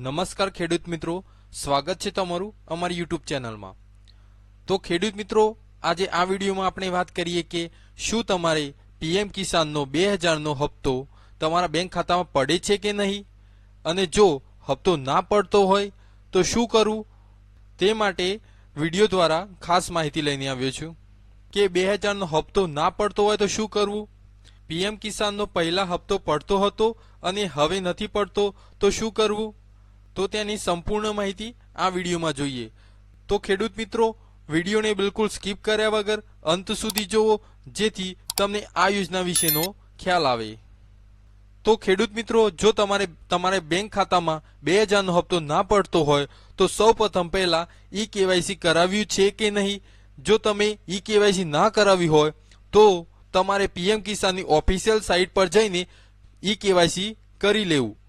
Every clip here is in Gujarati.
નમસ્કાર ખેડૂત મિત્રો, સ્વાગત છે તમારું અમારી યુટ્યુબ ચેનલમાં. તો ખેડૂત મિત્રો, આજે આ વિડીયોમાં આપણે વાત કરીએ કે શું તમારે પીએમ કિસાનનો બે હજારનો હપ્તો તમારા બેંક ખાતામાં પડે છે કે નહીં? અને જો હપ્તો ના પડતો હોય, તો શું કરવું? તે માટે વીડિયો દ્વારા ખાસ માહિતી લઈને આવ્યો છું કે બે હજારનો હપ્તો ના પડતો હોય તો શું કરવું? પીએમ કિસાનનો પહેલા હપ્તો પડતો હતો અને હવે નથી પડતો, તો શું કરવું? તો તેની સંપૂર્ણ માહિતી આ વિડીયોમાં જોઈએ. તો ખેડૂત મિત્રો, વિડીયોને બિલકુલ સ્કીપ કર્યા વગર અંત સુધી જુઓ, જેથી તમને આ યોજના વિશેનો ખ્યાલ આવે. તો ખેડૂત મિત્રો, જો તમારે તમારે બેંક ખાતામાં બે હજારનો હપ્તો ના પડતો હોય, તો સૌ પ્રથમ પહેલાં ઈ કેવાયસી કરાવ્યું છે કે નહીં? જો તમે ઈ કેવાયસી ના કરાવી હોય, તો તમારે પીએમ કિસાનની ઓફિશિયલ સાઇટ પર જઈને ઈ કેવાયસી કરી લેવું.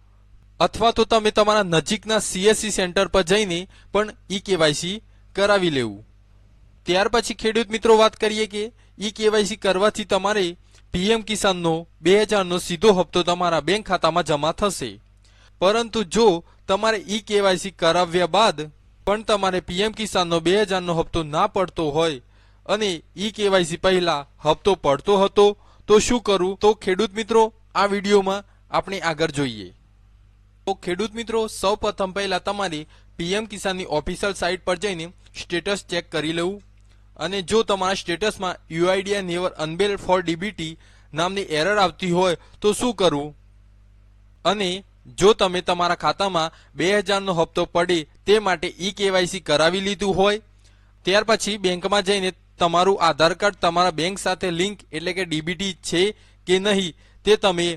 અથવા તો તમે તમારા નજીકના સીએસસી સેન્ટર પર જઈને પણ ઈ કેવાયસી કરાવી લેવું. ત્યાર પછી ખેડૂત મિત્રો વાત કરીએ કે ઈ કેવાયસી કરવાથી તમારે પીએમ કિસાનનો બે હજારનો સીધો હપ્તો તમારા બેંક ખાતામાં જમા થશે. પરંતુ જો તમારે ઈ કેવાયસી કરાવ્યા બાદ પણ તમારે પીએમ કિસાનનો બે હજારનો હપ્તો ના પડતો હોય અને ઈ કેવાયસી પહેલા હપ્તો પડતો હતો, તો શું કરવું? તો ખેડૂત મિત્રો, આ વિડીયોમાં આપણે આગળ જોઈએ. તો ખેડૂત મિત્રો, સૌ પ્રથમ પહેલા તમારે પીએમ કિસાનની ઓફિશિયલ સાઇટ પર જઈને સ્ટેટસ ચેક કરી લેવું. અને જો તમારા સ્ટેટસમાં UIDAI never enable for DBT નામની એરર આવતી હોય તો શું કરવું? અને જો તમે તમારા ખાતામાં બે હજારનો હપ્તો પડે તે માટે ઈ કેવાયસી કરાવી લીધું હોય, ત્યાર પછી બેંકમાં જઈને તમારું આધાર કાર્ડ તમારા બેંક સાથે લિંક એટલે કે ડીબીટી છે કે નહીં તે તમે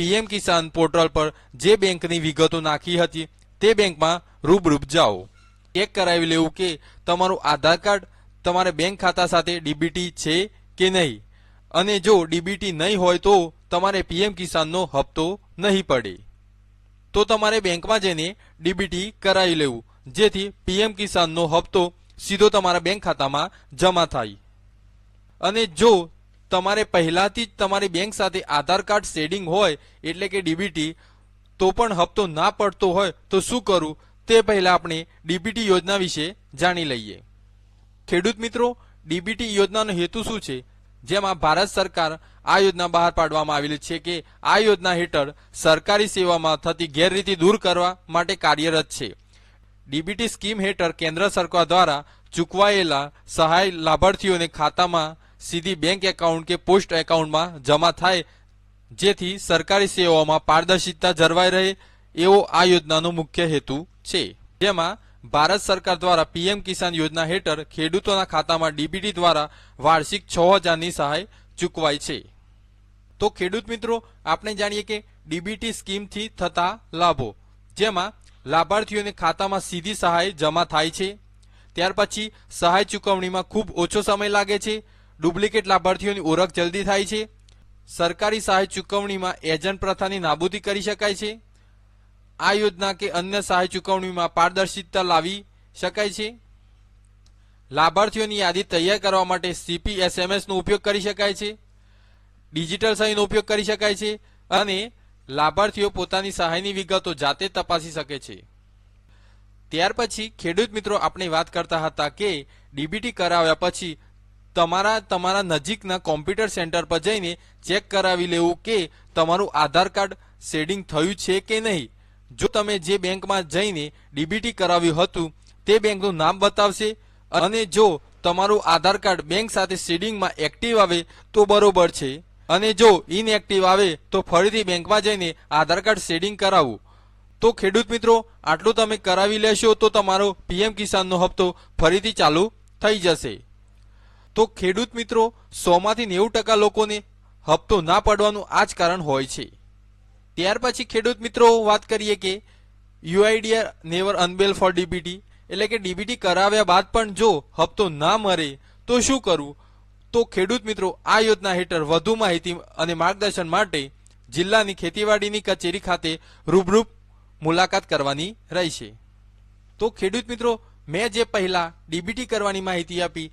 પીએમ કિસાન પોર્ટલ પર જે બેંકની વિગતો નાખી હતી, તે બેંકમાં રૂબરૂપ જાઓ. ચેક કરાવી લેવું કે તમારું આધાર કાર્ડ તમારે બેંક ખાતા સાથે ડીબીટી છે કે નહીં? અને જો ડીબીટી નહીં હોય તો તમારે પીએમ કિસાનનો હપ્તો નહીં પડે. તો તમારે બેંકમાં જઈને ડીબીટી કરાવી લેવું, જેથી પીએમ કિસાનનો હપ્તો સીધો તમારા બેંક ખાતામાં જમા થાય. અને જો તમારે પહેલાથી જ તમારી બેંક સાથે આધાર કાર્ડ શેડિંગ હોય, એટલે કે ડીબીટી, તો પણ હપ્તો ના પડતો હોય, તો શું કરવું તે પહેલા આપણે ડીબીટી યોજના વિશે જાણી લઈએ. ખેડૂત મિત્રો, ડીબીટી યોજનાનો હેતુ શું છે? જેમાં ભારત સરકાર આ યોજના બહાર પાડવામાં આવેલી છે કે આ યોજના હેઠળ સરકારી સેવામાં થતી ગેરરીતિ દૂર કરવા માટે કાર્યરત છે. ડીબીટી સ્કીમ હેઠળ કેન્દ્ર સરકાર દ્વારા ચૂકવાયેલા સહાય લાભાર્થીઓને ખાતામાં સીધી બેંક એકાઉન્ટ કે પોસ્ટ એકાઉન્ટમાં જમા થાય, જેથી સરકારી સેવાઓમાં પારદર્શિતા જળવાઈ રહે એવો આ યોજનાનો મુખ્ય હેતુ છે. જેમાં ભારત સરકાર દ્વારા પીએમ કિસાન યોજના હેઠળ ખેડૂતોના ખાતામાં ડીબીટી દ્વારા વાર્ષિક છ હજારની સહાય ચૂકવાય છે. તો ખેડૂત મિત્રો, આપણે જાણીએ કે ડીબીટી સ્કીમથી થતા લાભો, જેમાં લાભાર્થીઓને ખાતામાં સીધી સહાય જમા થાય છે. ત્યાર પછી સહાય ચૂકવણીમાં ખૂબ ઓછો સમય લાગે છે. ડુપ્લિકેટ લાભાર્થીઓની ઓળખ જલ્દી થાય છે. સરકારી સહાય ચૂકવણીમાં એજન્ટ પ્રથાની નાબૂદી કરી શકાય છે. આ યોજના કે અન્ય સહાય ચૂકવણીમાં પારદર્શિતા લાવી શકાય છે. લાભાર્થીઓની યાદી તૈયાર કરવા માટે સીપીએસએમએસનો ઉપયોગ કરી શકાય છે. ડિજિટલ સહીનો ઉપયોગ કરી શકાય છે અને લાભાર્થીઓ પોતાની સહાયની વિગતો જાતે તપાસી શકે છે. ત્યાર પછી ખેડૂત મિત્રો આપણે વાત કરતા હતા કે ડીબીટી કરાવ્યા પછી તમારા તમારા નજીકના કોમ્પ્યુટર સેન્ટર પર જઈને ચેક કરાવી લેવું કે તમારું આધાર કાર્ડ શેડિંગ થયું છે કે નહીં. જો તમે જે બેંકમાં જઈને ડીબીટી કરાવ્યું હતું, તે બેંકનું નામ બતાવશે અને જો તમારું આધાર કાર્ડ બેંક સાથે શેડિંગમાં એક્ટિવ આવે, તો બરોબર છે. અને જો ઇનએક્ટિવ આવે, તો ફરીથી બેંકમાં જઈને આધાર કાર્ડ શેડિંગ કરાવવું તો ખેડૂત મિત્રો, આટલું તમે કરાવી લેશો તો તમારો પીએમ કિસાનનો હપ્તો ફરીથી ચાલુ થઈ જશે. તો ખેડૂત મિત્રો, સોમાંથી નેવું ટકા લોકોને હપ્તો ના પડવાનું આ જ કારણ હોય છે. ત્યાર પછી ખેડૂત મિત્રો, વાત કરીએ કે UIDAI never enable for DBT એટલે કે ડીબીટી કરાવ્યા બાદ પણ જો હપ્તો ના મરે, તો શું કરવું? તો ખેડૂત મિત્રો, આ યોજના હેઠળ વધુ માહિતી અને માર્ગદર્શન માટે જિલ્લાની ખેતીવાડીની કચેરી ખાતે રૂબરૂપ મુલાકાત કરવાની રહેશે. તો ખેડૂત મિત્રો, મેં જે પહેલા ડીબીટી કરવાની માહિતી આપી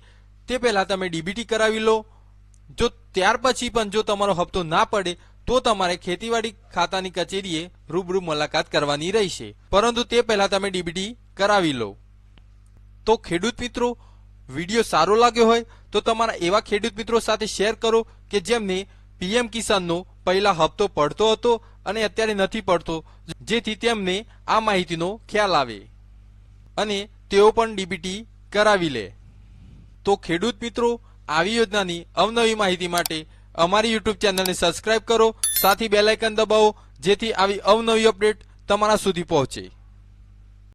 તે પહેલા તમે ડીબીટી કરાવી લો. જો ત્યાર પછી પણ જો તમારો હપ્તો ના પડે, તો તમારે ખેતીવાડી ખાતાની કચેરીએ રૂબરૂ મુલાકાત કરવાની રહેશે. પરંતુ તે પહેલા તમે ડીબીટી કરાવી લો. તો ખેડૂત મિત્રો, વીડિયો સારો લાગ્યો હોય, તો તમારા એવા ખેડૂત મિત્રો સાથે શેર કરો કે જેમને પીએમ કિસાનનો પહેલા હપ્તો પડતો હતો અને અત્યારે નથી પડતો, જેથી તેમને આ માહિતીનો ખ્યાલ આવે. અને તેઓ પણ ડીબીટી કરાવી લે. તો ખેડૂત મિત્રો, આવી યોજનાની અવનવી માહિતી માટે અમારી યુટ્યુબ ચેનલને સબસ્ક્રાઇબ કરો, સાથી બેલાયકન દબાવો, જેથી આવી અવનવી અપડેટ તમારા સુધી પહોંચે.